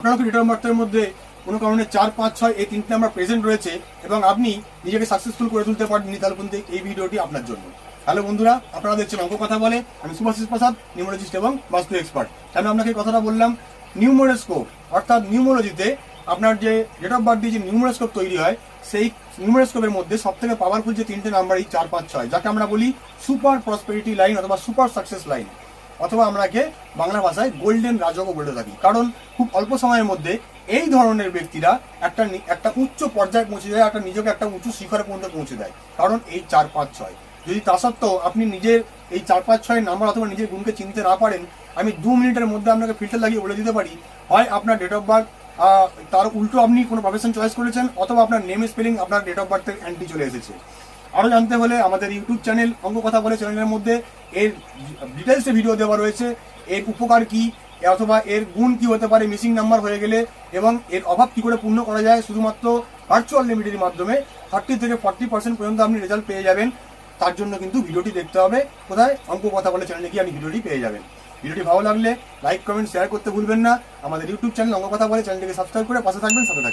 আপনার date of বার্থের মধ্যে কোনো কারণে চার, পাঁচ, ছয় এই তিনটে নাম্বার প্রেজেন্ট রয়েছে এবং আপনি নিজেকে সাকসেসফুল করে তুলতে পারেন কিন্তু এই ভিডিওটি আপনার জন্য। হ্যালো বন্ধুরা, আপনারা দেখছেন অঙ্ক কথা বলে, আমি সুভাষিস প্রসাদ, নিউমোলজিস্ট এবং বাস্তু এক্সপার্ট আমি আপনাকে কথাটা বললাম নিউমোরোস্কোপ অর্থাৎ নিউমোলজিতে আপনার যে ডেট অফ বার্থ দিয়ে যে নিউমোরোস্কোপ তৈরি হয়, সেই নিউমোরোস্কোপের মধ্যে সব থেকে পাওয়ারফুল যে তিনটে নাম্বার এই চার, পাঁচ, ছয়, যাকে আমরা বলি সুপার প্রসপেরিটি লাইন অথবা সুপার সাকসেস লাইন অথবা আমরাকে বাংলা ভাষায় গোল্ডেন রাজকও বলে থাকি। কারণ খুব অল্প সময়ের মধ্যে এই ধরনের ব্যক্তিরা একটা একটা উচ্চ পর্যায়ে পৌঁছে যায়, একটা নিজেকে একটা উঁচু শিখরে পর্যন্ত পৌঁছে দেয়। কারণ এই চার পাঁচ ছয়। যদি তা সত্ত্বেও আপনি নিজের এই চার পাঁচ ছয় নাম্বার অথবা নিজের গুণকে চিনতে না পারেন, আমি দু মিনিটের মধ্যে আপনাকে ফিল্টার লাগিয়ে বলে দিতে পারি, হয় আপনার ডেট অফ বার্থ তার উল্টো আপনি কোনো প্রফেশন চয়েস করেছেন, অথবা আপনার নেম স্পেলিং আপনার ডেট অফ বার্থের অ্যান্টি চলে এসেছে। আরও জানতে হলে আমাদের ইউটিউব চ্যানেল অঙ্ক কথা বলে চ্যানেলের মধ্যে এর ডিটেলসে ভিডিও দেওয়া রয়েছে। এর উপকার কি? অথবা এর গুণ কি হতে পারে? মিসিং নাম্বার হয়ে গেলে এবং এর অভাব কি করে পূর্ণ করা যায়? শুধুমাত্র ভার্চুয়াল লিমিটের মাধ্যমে থার্টি থেকে ফর্টি পার্সেন্ট পর্যন্ত আপনি রেজাল্ট পেয়ে যাবেন। তার জন্য কিন্তু ভিডিওটি দেখতে হবে। কোথায়? অঙ্ক কথা বলে চ্যানেলে গিয়ে আপনি ভিডিওটি পেয়ে যাবেন। ভিডিওটি ভালো লাগলে লাইক কমেন্ট শেয়ার করতে ভুলবেন না। আমাদের ইউটিউব চ্যানেল অঙ্ক কথা বলে চ্যানেলটিকে সাবস্ক্রাইব করে পাশে থাকবেন, সাথে থাকবেন।